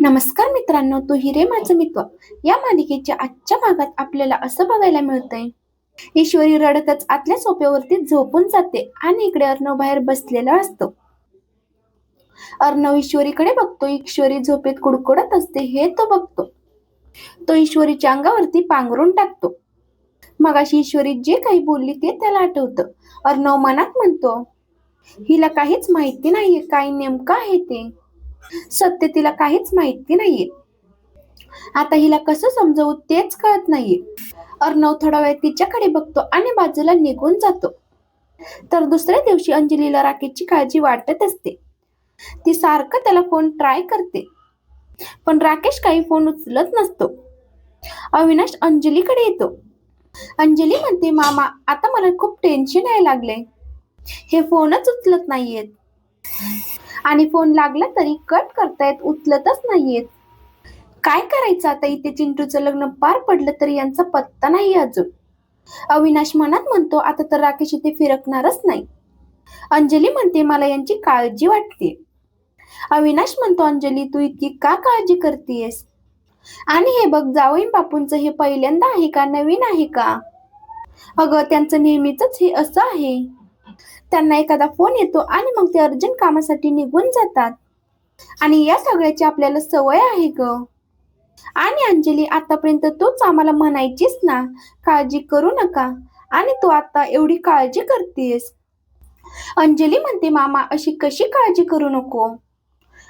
नमस्कार मित्रांनो तू हिरे माझं मित्र. या मालिकेच्या आजच्या भागात आपल्याला असं बघायला मिळतंय. ईश्वरी रडतच आतल्या सोप्यावरती झोपून जाते आणि इकडे अर्णव बाहेर बसलेला असतो. अर्णव ईश्वरीकडे बघतो ईश्वरी झोपेत कुडकुडत असते हे तो बघतो. तो ईश्वरीच्या अंगावरती पांघरून टाकतो. मगाशी ईश्वरी जे काही बोलली ते त्याला आठवतं. अर्णव मनात म्हणतो हिला काहीच माहिती नाहीये काय नेमकं आहे ते? सत्य तिला काहीच माहिती नाहीये. आता हिला कसं समजवू तेच कळत नाहीये. अर्णव थोडा वेळ तिच्याकडे बघतो आणि बाजूला निघून जातो. तर दुसऱ्या दिवशी अंजलीला राकेशची काळजी वाटत असते. ती सारखं त्याला फोन ट्राय करते. पण राकेश काही फोन उचलत नसतो. अविनाश अंजलीकडे येतो. अंजली म्हणते मामा आता मला खूप टेन्शन यायला लागले हे फोनच उचलत नाहीयेत. आणि फोन लागला तरी कट करतायत उचलतच नाहीयेत. काय करायचं आता इथे चिंटूचं लग्न पार पडलं तरी यांचा पत्ता नाही अजून. अविनाश मनात म्हणतो आता तर राकेश इथे फिरकणारच नाही. अंजली म्हणते मला यांची काळजी वाटते. अविनाश म्हणतो अंजली तू इतकी का काळजी करतेयस? आणि हे बघ जावई बापूंचं हे पहिल्यांदा आहे का नवीन आहे का? अगं त्यांचं नेहमीच हे असं आहे. त्यांना एखादा फोन येतो आणि मग ते अर्जंट कामासाठी निघून जातात. आणि या सगळ्याची आपल्याला सवय आहे ग. आणि अंजली आतापर्यंत तूच आम्हाला म्हणायचीस ना काळजी करू नका. आणि तू आता एवढी काळजी करतेस. अंजली म्हणते मामा अशी कशी काळजी करू नको?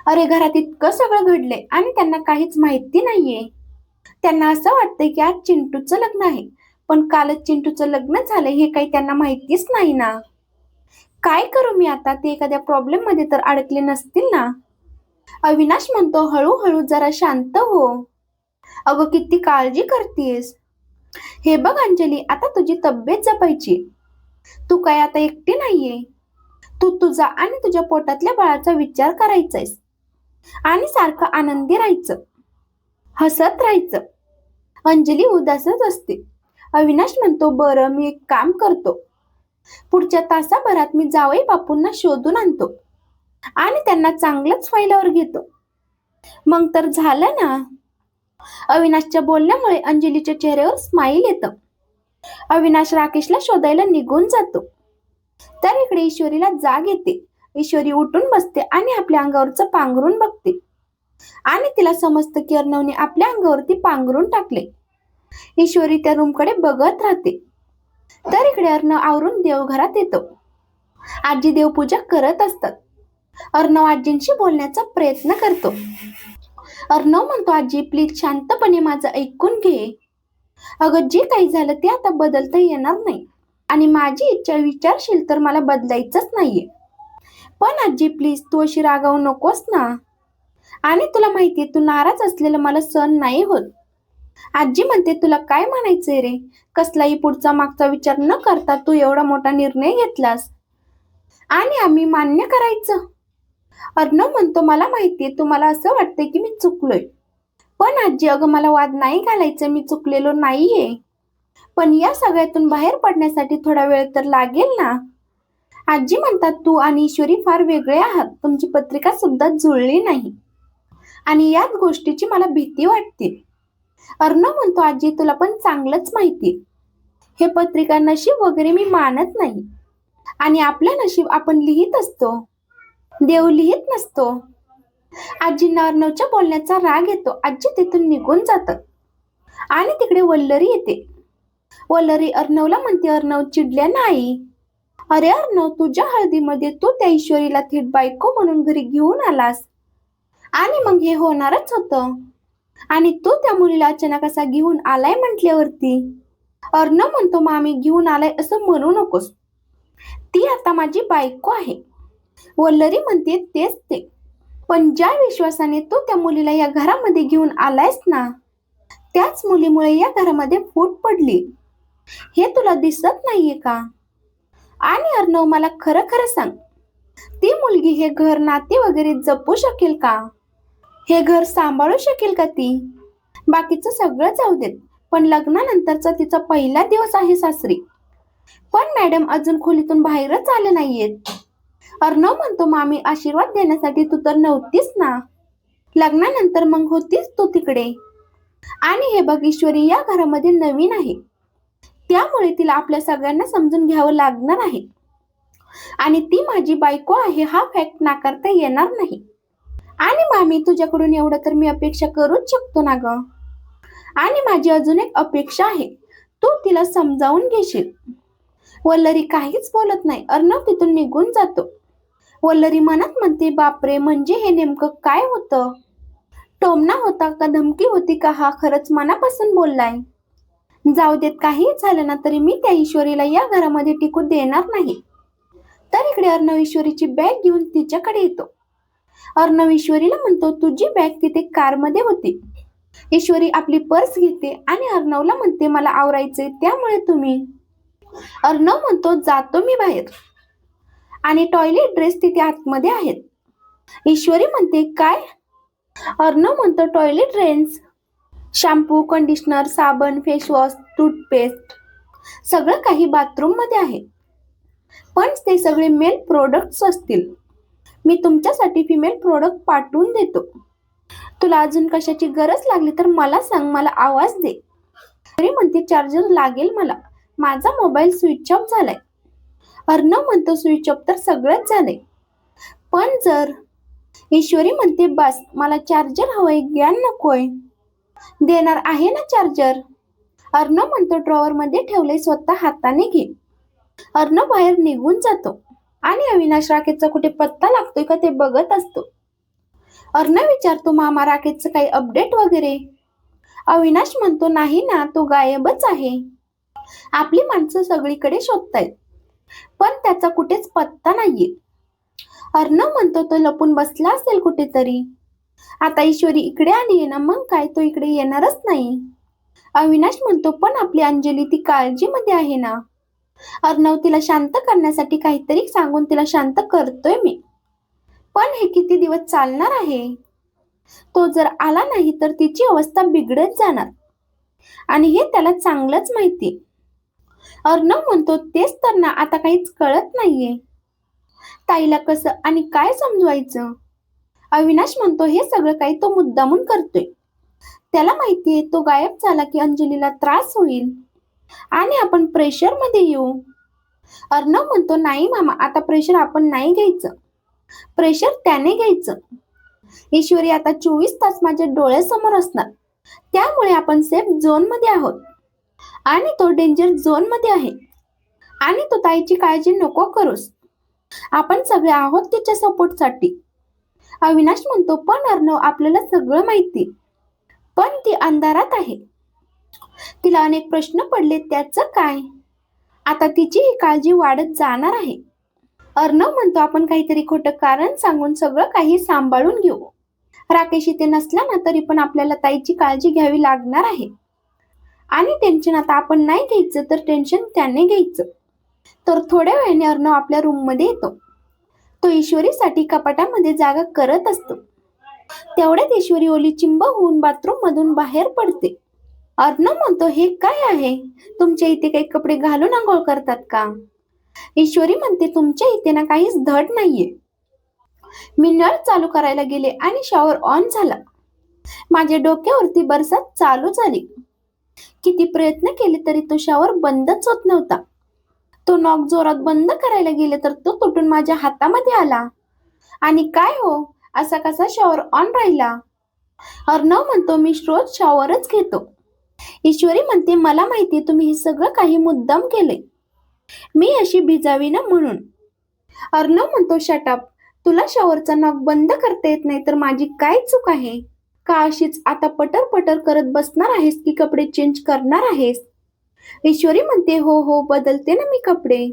अरे घरात इतकं सगळं घडलंय आणि त्यांना काहीच माहिती नाहीये. त्यांना असं वाटतंय की आज चिंटूचं लग्न आहे. पण कालच चिंटूचं लग्न झालंय हे काही त्यांना माहितीच नाही ना. काय करू मी आता? ते एखाद्या प्रॉब्लेममध्ये तर अडकले नसतील ना? अविनाश म्हणतो हळूहळू जरा शांत हो. अगं किती काळजी करतेस. हे बघ अंजली आता तुझी तब्येत जपायची. तू काय आता एकटी नाहीये. तू तुझा आणि तुझ्या पोटातल्या बाळाचा विचार करायचायस. आणि सारखं आनंदी राहायचं. हसत राहायचं. अंजली उदासच असते. अविनाश म्हणतो बरं मी एक काम करतो. पुढच्या तासाभरात मी जावई बापूंना शोधून आणतो. आणि त्यांना चांगलंच फायलावर घेतो. मग तर झालं ना? अविनाशच्या बोलण्यामुळे अंजलीच्या चेहऱ्यावर स्माईल येतं. अविनाश राकेशला शोधायला निघून जातो. तर इकडे ईश्वरीला जाग येते. ईश्वरी उठून बसते आणि आपल्या अंगावरचं पांघरून बघते. आणि तिला समजतं की अर्णवने आपल्या अंगावरती पांघरून टाकले ईश्वरी त्या रूमकडे बघत राहते. तर इकडे अर्णव आवरून देवघरात येतो. आजी देवपूजा करत असतात. अर्णव आजींशी बोलण्याचा प्रयत्न करतो. अर्णव म्हणतो आजी प्लीज शांतपणे माझं ऐकून घे. अगं जे काही झालं ते आता बदलता येणार नाही. आणि माझी इच्छा विचारशील तर मला बदलायचंच नाहीये. पण आजी प्लीज तू अशी रागावू नकोस ना. आणि तुला माहितीये तू नाराज असलेलं मला सण नाही होत. आजी म्हणते तुला काय म्हणायचंय रे? कसलाही पुढचा मागचा विचार न करता तू एवढा मोठा निर्णय घेतलास. आणि आम्ही मान्य करायचं. अर्णव म्हणतो मला माहितीये तुम्हाला असं वाटतंय की मी चुकलोय. पण आजी अगं मला वाद नाही घालायचं मी चुकलेलो नाहीये. पण या सगळ्यातून बाहेर पडण्यासाठी थोडा वेळ तर लागेल ना? आजी म्हणतात तू आणि ईश्वरी फार वेगळे आहात. तुमची पत्रिका सुद्धा जुळली नाही. आणि याच गोष्टीची मला भीती वाटते. अर्णव म्हणतो आजी तुला पण चांगलंच माहिती हे पत्रिका नशीब वगैरे मी मानत नाही. आणि आपलं नशीब आपण लिहित असतो. देव लिहित नसतो. आजींना अर्णवच्या बोलण्याचा राग येतो. आजी तिथून निघून जातात. आणि तिकडे वल्लरी येते. वल्लरी अर्णवला म्हणते अर्णव चिडल्या नाही. अरे अर्णव तुझ्या हळदीमध्ये तू त्या ईश्वरीला थेट बायको म्हणून घरी घेऊन आलास. आणि मग हे होणारच होतं. आणि तो त्या मुलीला अचानक असा घेऊन आलाय म्हटल्यावरती. अर्णव म्हणतो मामी घेऊन आलाय असं म्हणू नकोस. ती आता माझी बायको आहे. वल्लरी म्हणते तेच ते. पण ज्या विश्वासाने तो त्या मुलीला या घरामध्ये घेऊन आलायस ना त्याच मुलीमुळे या घरामध्ये फूट पडली. हे तुला दिसत नाहीये का? आणि अर्णव मला खरं खरं सांग. ती मुलगी हे घर नाते वगैरे जपू शकेल का? हे घर सांभाळू शकेल का ती? बाकीचं सगळं जाऊ देत. पण लग्नानंतरचा तिचा पहिला दिवस आहे सासरी. पण मॅडम अजून खोलीतून बाहेरच आले नाहीयेत. अर्णव म्हणतो मामी आशीर्वाद देण्यासाठी तू तर नव्हतीस ना? लग्नानंतर मग होतीस तू तिकडे. आणि हे बघ ईश्वरी या घरामध्ये नवीन आहे. त्यामुळे तिला आपल्या सगळ्यांना समजून घ्यावं लागणार आहे. आणि ती माझी बायको आहे हा फॅक्ट नाकारता येणार नाही. आणि मामी तुझ्याकडून एवढं तर मी अपेक्षा करूच शकतो ना ग. आणि माझी अजून एक अपेक्षा आहे. तू तिला समजावून घेशील. वल्लरी काहीच बोलत नाही. अर्णव तिथून निघून जातो. वल्लरी मनात म्हणते बापरे म्हणजे हे नेमकं काय होतं? टोमना होता का? धमकी होती का? हा खरंच मनापासून बोललाय. जाऊ देत काही झालं ना तरी मी त्या ईश्वरीला या घरामध्ये टिकू देणार नाही. तर इकडे अर्णव ईश्वरीची बॅग घेऊन तिच्याकडे येतो. अर्णव ईश्वरीला म्हणतो तुझी बॅग तिथे कारमध्ये होती ईश्वरी आपली पर्स घेते आणि अर्णवला म्हणते मला आवरायचे त्यामुळे तुम्ही अर्णव म्हणतो जातो मी बाहेर. आणि टॉयलेट ड्रेस तिथे आतमध्ये आहेत. ईश्वरी म्हणते काय? अर्णव म्हणतो टॉयलेट ड्रेस शॅम्पू कंडिशनर साबण फेसवॉश टूथपेस्ट सगळं काही बाथरूममध्ये आहे. पण ते सगळे मेल प्रोडक्ट्स असतील. मी तुमच्यासाठी फिमेल प्रोडक्ट पाठवून देतो. तुला अजून कशाची गरज लागली तर मला सांग मला आवाज दे. तरी म्हणते चार्जर लागेल मला. माझा मोबाईल स्विच ऑफ झालाय. अर्णव म्हणतो स्विच ऑफ तर सगळंच झालंय. पण जर ईश्वरी म्हणते बस मला चार्जर हवंय ज्ञान नकोय देणार आहे ना चार्जर अर्णव म्हणतो ड्रॉवर मध्ये ठेवले स्वतः हाताने घे. अर्णव बाहेर निघून जातो. आणि अविनाश राकेशचा कुठे पत्ता लागतोय का ते बघत असतो. अर्णव विचारतो मामा राकेशचं काही अपडेट वगैरे? अविनाश म्हणतो नाही ना तो गायबच आहे. आपली माणसं सगळीकडे शोधतायत पण त्याचा कुठेच पत्ता नाहीये. अर्णव म्हणतो तो लपून बसला असेल कुठेतरी. आता ईश्वरी इकडे आली ना मग काय तो इकडे येणारच नाही. अविनाश म्हणतो पण आपली अंजली ती काळजीमध्ये आहे ना. अर्णव तिला शांत करण्यासाठी काहीतरी सांगून तिला शांत करतोय मी. पण हे किती दिवस चालणार आहे? तो जर आला नाही तर तिची अवस्था बिघडत जाणार. आणि हे त्याला चांगलंच माहिती. अर्णव म्हणतो तेच तर ना आता काहीच कळत नाहीये. ताईला कसं आणि काय समजवायचं? अविनाश म्हणतो हे सगळं काही तो मुद्दामून करतोय. त्याला माहितीये तो गायब झाला की अंजलीला त्रास होईल. आणि आपण प्रेशरमध्ये येऊ. अर्णव म्हणतो नाही मामा आता प्रेशर आपण नाही घ्यायचं. प्रेशर त्याने घ्यायचं. ईश्वरी आता चोवीस तास माझ्या डोळ्यासमोर असणार. त्यामुळे आपण सेफ झोनमध्ये आहोत. आणि तो डेंजर झोनमध्ये आहे. आणि तो ताईची काळजी नको करूस. आपण सगळे आहोत तिच्या सपोर्टसाठी अविनाश म्हणतो पण अर्णव आपल्याला सगळं माहिती. पण ती अंधारात आहे. तिला अनेक प्रश्न पडले त्याचं काय? आता तिची ही काळजी वाढत जाणार आहे. अर्णव म्हणतो आपण काहीतरी खोटं कारण सांगून सगळं काही सांभाळून घेऊ. राकेश इथे नसला ना तरी पण आपल्याला ताईची काळजी घ्यावी लागणार आहे. आणि टेन्शन आता आपण नाही घ्यायचं तर टेन्शन त्याने घ्यायचं. तर थोड्या वेळाने अर्णव आपल्या रूममध्ये येतो. तो ईश्वरीसाठी कपाटामध्ये जागा करत असतो. तेवढ्यात ईश्वरी ओली चिंब होऊन बाथरूम मधून बाहेर पडते. अर्णव म्हणतो हे काय आहे? तुमच्या इथे काही कपडे घालून आंघोळ करतात का? ईश्वरी म्हणते तुमच्या इथे ना काहीच धड नाहीये. मी नळ चालू करायला गेले आणि शॉवर ऑन झाला. माझ्या डोक्यावरती बरसात चालू झाली किती प्रयत्न केले तरी तो शॉवर बंदच होत नव्हता. तो नॉक जोरात बंद करायला गेले तर तो तुटून माझ्या हातामध्ये आला. आणि काय हो? असा कसा शॉवर ऑन राहिला? अर्णव म्हणतो मी रोज शॉवरच घेतो. ईश्वरी म्हणते मला माहिती तुम्ही हे सगळं काही मुद्दाम केले मी अशी भिजावी ना म्हणून. अर्णव म्हणतो शटअप तुला शॉवरचा नॉक बंद करता येत नाही तर माझी काय चूक आहे? का अशीच आता पटर पटर करत बसणार आहेस की कपडे चेंज करणार आहेस? ईश्वरी म्हणते हो हो बदलते ना मी कपडे.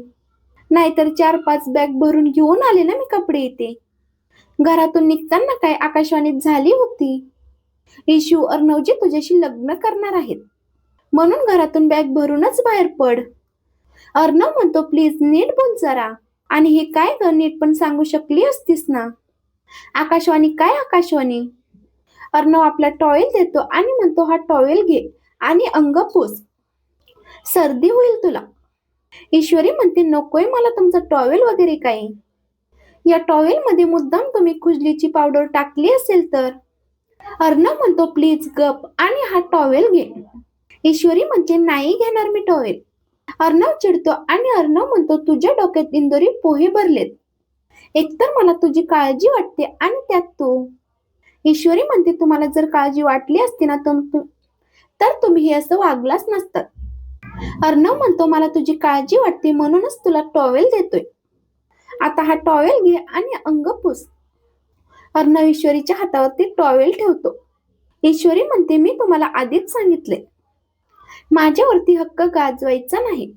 नाहीतर चार पाच बॅग भरून घेऊन आले ना मी कपडे येते घरातून निघताना काय आकाशवाणीत झाली होती? इशू अर्णवजी तुझ्याशी लग्न करणार आहेत. म्हणून घरातून बॅग भरूनच बाहेर पड. अर्णव म्हणतो प्लीज नीट बोल जरा. आणि हे काय ग नीट पण सांगू शकली असतीस ना? आकाशवाणी काय आकाशवाणी? अर्णव आपला टॉवेल देतो आणि म्हणतो हा टॉवेल घे आणि अंग पुस. सर्दी होईल तुला. ईश्वरी म्हणते नकोय मला तुमचं टॉवेल वगैरे काही. या टॉवेल मध्ये मुद्दाम तुम्ही खुजलीची पावडर टाकली असेल तर. अर्णव म्हणतो प्लीज गप आणि हा टॉवेल घे. ईश्वरी म्हणते नाही घेणार मी टॉवेल. अर्णव चिडतो आणि अर्णव म्हणतो तुझ्या डोक्यात इंदोरी पोहे भरलेत. एकतर मला तुझी काळजी वाटते आणि त्यात तू. ईश्वरी म्हणते तुम्हाला जर काळजी वाटली असती ना तुम तर तुम्ही हे असं वागलाच नसतात. अर्णव म्हणतो मला तुझी काळजी वाटते म्हणूनच तुला टॉवेल देतोय. आता हा टॉवेल घे आणि अंग पुस. अर्णव ईश्वरीच्या हातावरती टॉवेल ठेवतो. ईश्वरी म्हणते मी तुम्हाला आधीच सांगितले. माझ्यावरती हक्क गाजवायचा नाही.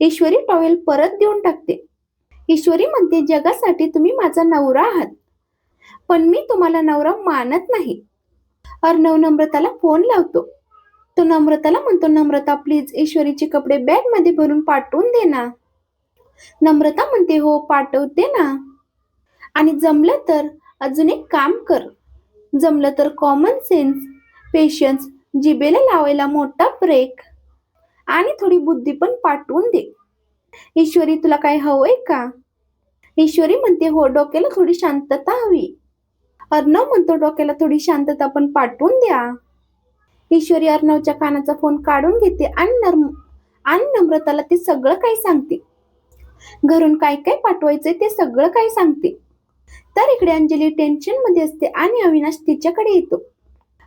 ईश्वरी टॉवेल परत देऊन टाकते. ईश्वरी म्हणते जगासाठी तुम्ही माझा नवरा आहात पण मी तुम्हाला नवरा मानत नाही. अर्णव नम्रताला फोन लावतो. तो नम्रताला म्हणतो नम्रता प्लीज ईश्वरीचे कपडे बॅगमध्ये भरून पाठवून दे ना. नम्रता म्हणते हो पाठवते ना. आणि जमलं तर अजून एक काम कर. जमलं तर कॉमन सेन्स पेशन्स जिबेला लावायला मोठा ब्रेक आणि थोडी बुद्धी पण पाठवून दे. ईश्वरी तुला काय हवंय का? ईश्वरी म्हणते हो डोक्याला थोडी शांतता हवी. अर्णव म्हणतो डोक्याला थोडी शांतता पण पाठवून द्या. ईश्वरी अर्णवच्या कानाचा फोन काढून घेते आणि नर्म आणि नम्रताला ते सगळं काही सांगते? घरून काय काय पाठवायचंय ते सगळं काही सांगते? तर इकडे अंजली टेन्शनमध्ये असते आणि अविनाश तिच्याकडे येतो.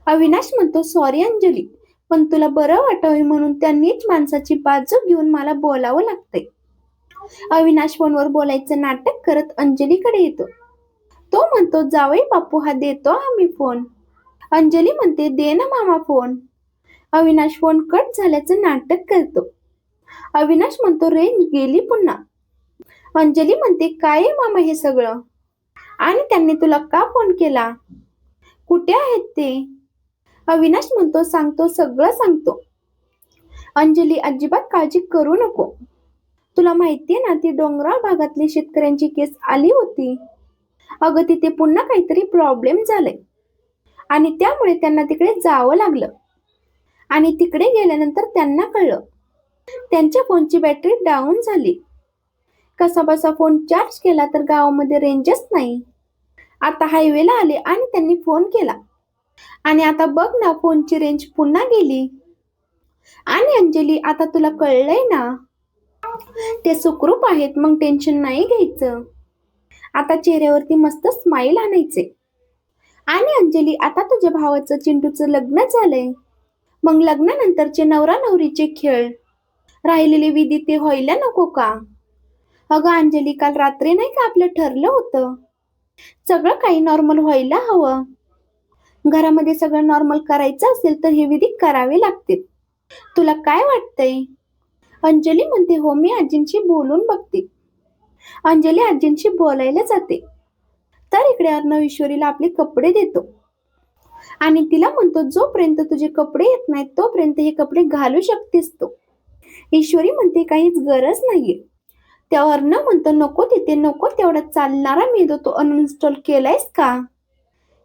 अविनाश म्हणतो सॉरी अंजली पण तुला बरं वाटावे म्हणून त्या नीच माणसाची बाजू घेऊन मला बोलावं लागतंय. अविनाश फोनवर बोलायचं नाटक करत अंजलीकडे येतो. तो म्हणतो जावई बापू हा देतो आम्ही फोन. अंजली म्हणते दे ना मामा फोन. अविनाश फोन कट झाल्याचं नाटक करतो. अविनाश म्हणतो रेंज गेली पुन्हा. अंजली म्हणते काय मामा हे सगळं? आणि त्यांनी तुला का फोन केला? कुठे आहेत ते? अविनाश म्हणतो सांगतो सगळं सांगतो. अंजली अजिबात काळजी करू नको. तुला माहितीये ना ती डोंगराळ भागातली शेतकऱ्यांची केस आली होती. अगं तिथे पुन्हा काहीतरी प्रॉब्लेम झालाय. आणि त्यामुळे त्यांना तिकडे जावं लागलं. आणि तिकडे गेल्यानंतर त्यांना कळलं. त्यांच्या फोनची बॅटरी डाऊन झाली. कसा बसा फोन चार्ज केला तर गावामध्ये रेंजच नाही. आता हायवेला आले आणि त्यांनी फोन केला. आणि आता बघ ना फोनची रेंज पुन्हा गेली. आणि अंजली आता तुला कळलंय ना? ते सुखरूप आहेत मग टेन्शन नाही घ्यायचं. आता चेहऱ्यावरती मस्त स्माईल आणायचे. आणि अंजली आता तुझ्या भावाचं चिंटूचं लग्न झालंय. मग लग्नानंतरचे नवरा नवरीचे खेळ. राहिलेली विधी ते व्हायला नको का? अगं अंजली काल रात्री नाही का आपलं ठरलं होतं? सगळं काही नॉर्मल व्हायला हवं. घरामध्ये सगळं नॉर्मल करायचं असेल तर हे विधी करावे लागतील. तुला काय वाटतंय? अंजली म्हणते हो मी आजींशी बोलून बघते. अंजली आजींशी बोलायला जाते. तर इकडे अर्णव ईश्वरीला आपले कपडे देतो. आणि तिला म्हणतो जोपर्यंत तुझे कपडे येत नाहीत तोपर्यंत हे कपडे घालू शकतेस तू. ईश्वरी म्हणते काहीच गरज नाहीये. त्या अर्णव म्हणता नको तिथे नको तेवढा चालणारा मी तो अनइन्स्टॉल केलायस का?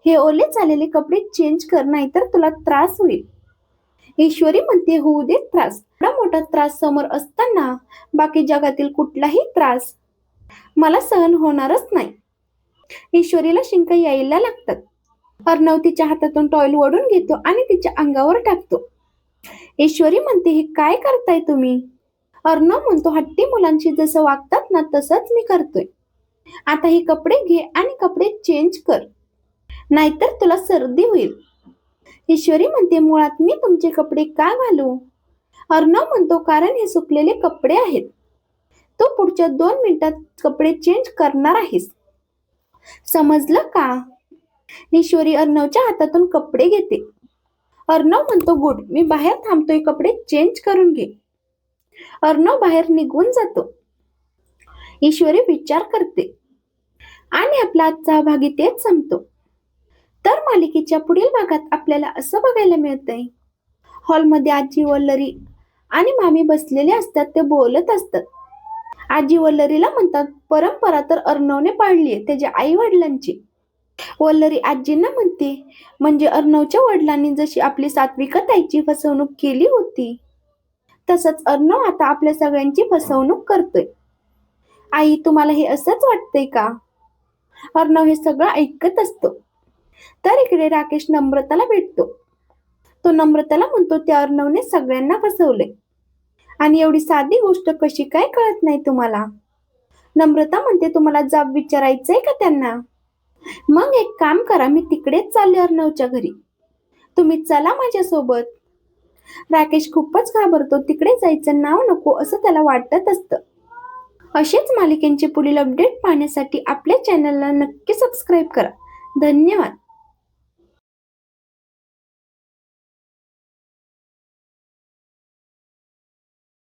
हे ओले चाललेले कपडे चेंज कर नाहीतर तुला त्रास होईल. ईश्वरी म्हणते होऊ दे त्रास. एवढा मोठा त्रास समोर असताना बाकी जगातील कुठलाही त्रास मला सहन होणारच नाही. ईश्वरीला शिंका यायला लागतात. अर्णव तिच्या हातातून टॉयल ओढून घेतो आणि तिच्या अंगावर टाकतो. ईश्वरी म्हणते हे काय करताय तुम्ही? अर्णव म्हणतो हट्टी मुलांशी जसं वागतात ना तसंच मी करतोय. आता हे कपडे घे आणि कपडे चेंज कर. नाहीतर तुला सर्दी होईल. ईश्वरी म्हणते मुळात मी तुमचे कपडे का घालू? अर्णव म्हणतो कारण हे सुकलेले कपडे आहेत. तो पुढच्या दोन मिनिटात कपडे चेंज करणार आहेस. समजलं का? ईश्वरी अर्णवच्या हातातून कपडे घेते. अर्णव म्हणतो गुड मी बाहेर थांबतोय कपडे चेंज करून घे. अर्णव बाहेर निघून जातो. ईश्वरी विचार करते. आणि आपला आजचा भाग इथेच संपतो तर मालिकेच्या पुढील भागात आपल्याला असं बघायला मिळतंय. हॉलमध्ये आजी वल्लरी आणि मामी बसलेले असतात ते बोलत असतात. आजी वल्लरीला म्हणतात परंपरा तर अर्णवने पाळली आहे त्याच्या आई वडिलांची वल्लरी आजींना म्हणते म्हणजे अर्णवच्या वडिलांनी जशी आपली सात्विकता ताईची फसवणूक केली होती तसंच अर्णव आता आपल्या सगळ्यांची फसवणूक करतोय. आई तुम्हाला हे असंच वाटतंय का? अर्णव हे सगळं ऐकत असतो. तर इकडे राकेश नम्रताला भेटतो. तो नम्रताला म्हणतो त्या अर्णवने सगळ्यांना फसवले आणि एवढी साधी गोष्ट कशी काय कळत नाही तुम्हाला? नम्रता म्हणते तुम्हाला जाब विचारायचंय का त्यांना? मग एक काम करा मी तिकडेच चालले अर्णवच्या घरी. तुम्ही चला माझ्यासोबत. राकेश खूपच घाबरतो. तिकडे जायचं नाव नको असं त्याला वाटत असतं. असेच मालिकेंचे पुढील अपडेट पाहण्यासाठी आपल्या चॅनलला नक्की सबस्क्राईब करा. धन्यवाद.